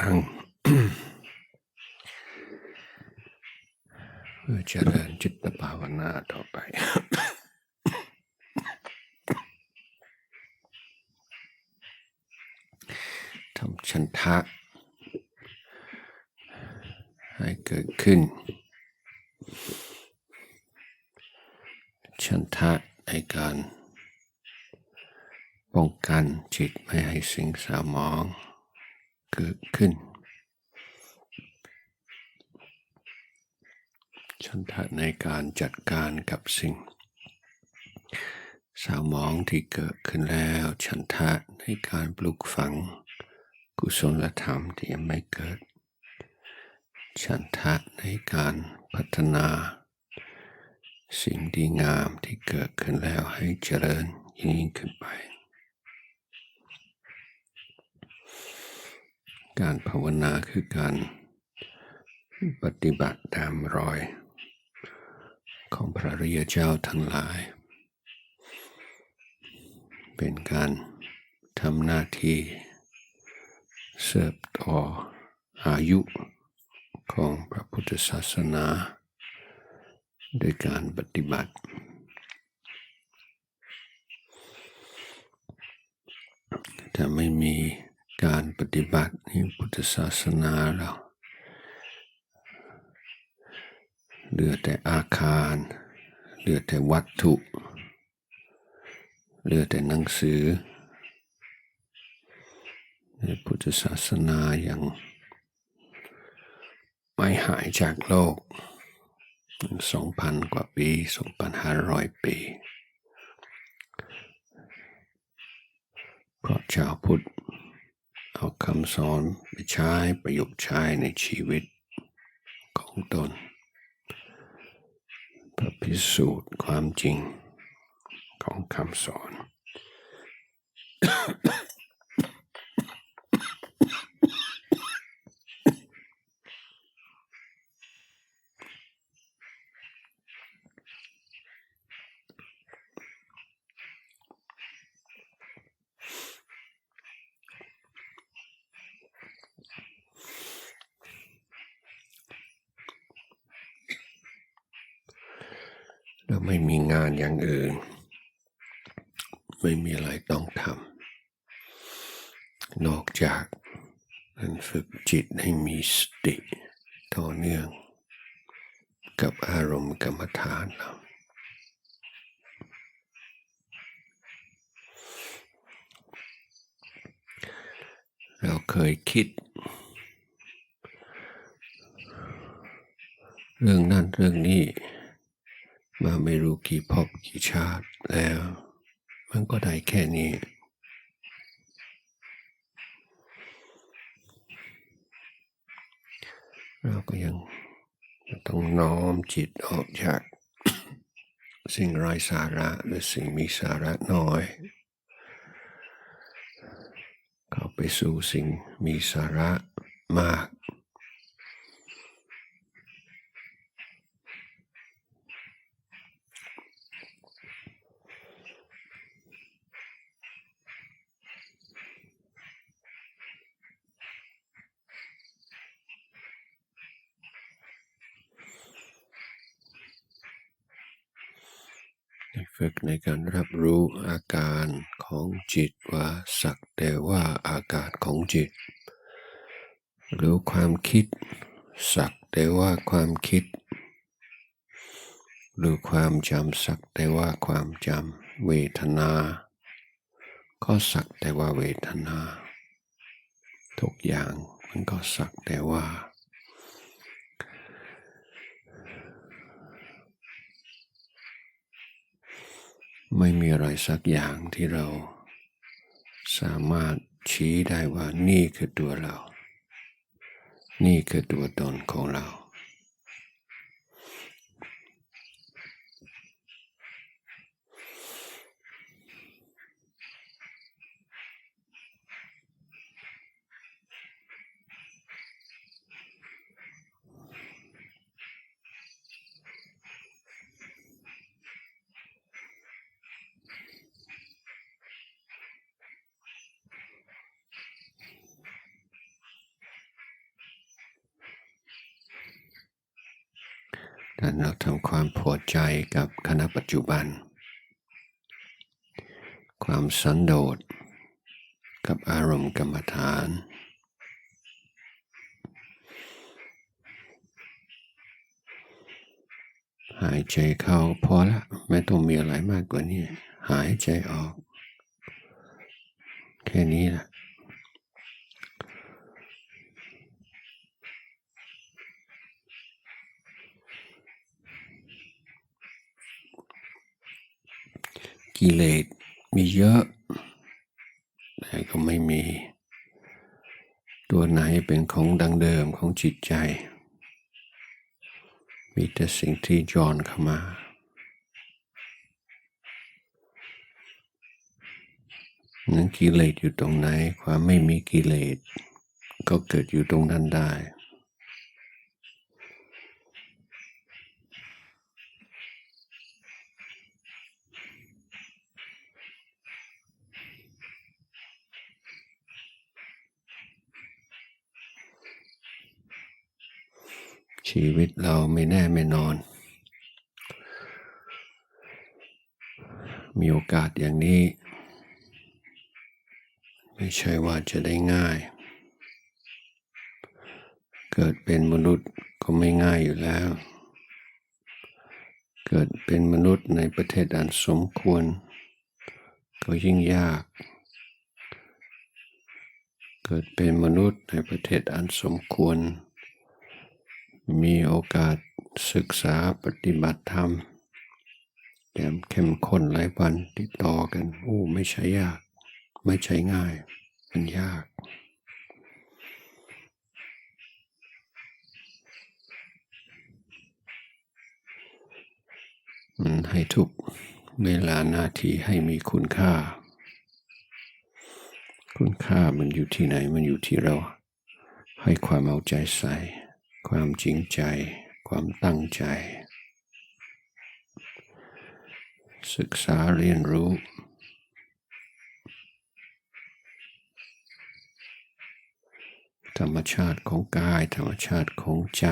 นั่งเพื่อเจริญจิตภาวนาต่อไปทำชันทะ ให้เกิดขึ้น ชันทะในการป้องกันจิตไม่ให้สิ่งสามอง เกิดขึ้น ชันทะในการจัดการกับสิ่งสาวมองที่เกิดขึ้นแล้ว ชันทะในการปลูกฝัง กุศลธรรมที่ยังไม่เกิด ชันทะในการพัฒนา สิ่งดีงามที่เกิดขึ้นแล้วให้เจริญยิ่งขึ้นไป การภาวนาคือการปฏิบัติตามรอย ของพระริยเจ้าทั้งหลาย เป็นการทำหน้าที่เสิร์ฟต่ออายุของพระพุทธศาสนาโดยการปฏิบัติ ถ้าไม่มีการป ฏิบัติในพุทธศาสนาเราเหลือแต่อาคารเหลือแต่วัตถุเหลือแต่หนังสือ ในพุทธศาสนายังไม่หายจากโลกสองพันกว่าปีสองพันห้าร้อยปี เพราะชาวพุทธ เอาคำสอนไปใช้ประยุกต์ใช้ในชีวิตของตนเพื่อพิสูจน์ความจริงของคำสอน ไม่มีงานอย่างอื่น ไม่มีอะไรต้องทำนอกจากการฝึกจิตให้มีสติต่อเนื่องกับอารมณ์กรรมฐานเราเราเคยคิด เรื่องนั้นเรื่องนี้ มาไม่รู้กี่ภพกี่ชาติแล้ว มันก็ได้แค่นี้ เราก็ยังต้องน้อมจิตออกจาก สิ่งไร้สาระหรือสิ่งมีสาระน้อย เข้าไปสู่สิ่งมีสาระมาก ฝึกในการรับรู้อาการของจิตว่าสักแต่ว่าอาการของจิต รู้ความคิด สักแต่ว่าความคิด รู้ความจำสักแต่ว่าความจำเวทนา ก็สักแต่ว่าเวทนา ทุกอย่างมันก็สักแต่ว่า ไม่มีอะไรสักอย่างที่เราสามารถชี้ได้ว่านี่คือตัวเรา นี่คือตัวตนของเรา เเราทำความพอใจกับขณะปัจจุบัน ความสันโดษกับอารมณ์กรรมฐาน หายใจเข้าพอละไม่ต้องมีอะไรมากกว่านี้ หายใจออก แค่นี้แหละ กิเลสมีเยอะ แต่ก็ไม่มี ตัวไหนเป็นของดังเดิมของจิตใจ มีแต่สิ่งที่ย้อนเข้ามานั้นกิเลสอยู่ตรงไหน ความไม่มีกิเลส ก็เกิดอยู่ตรงนั้นได้ ชีวิตเราไม่แน่ไม่นอน มีโอกาสอย่างนี้ ไม่ใช่ว่าจะได้ง่าย เกิดเป็นมนุษย์ก็ไม่ง่ายอยู่แล้ว เกิดเป็นมนุษย์ในประเทศอันสมควร ก็ยิ่งยากเกิดเป็นมนุษย์ในประเทศอันสมควร มีโอกาสศึกษาปฏิบัติธรรมแถมเข้มข้นหลายวันติดต่อกันโอ้ไม่ใช่ยาก ไม่ใช่ง่าย มันยาก มันให้ทุกเวลานาทีให้มีคุณค่า คุณค่ามันอยู่ที่ไหนมันอยู่ที่เรา ให้ความเอาใจใส่ ความจริงใจ ความตั้งใจ ศึกษาเรียนรู้ ธรรมชาติของกาย ธรรมชาติของใจ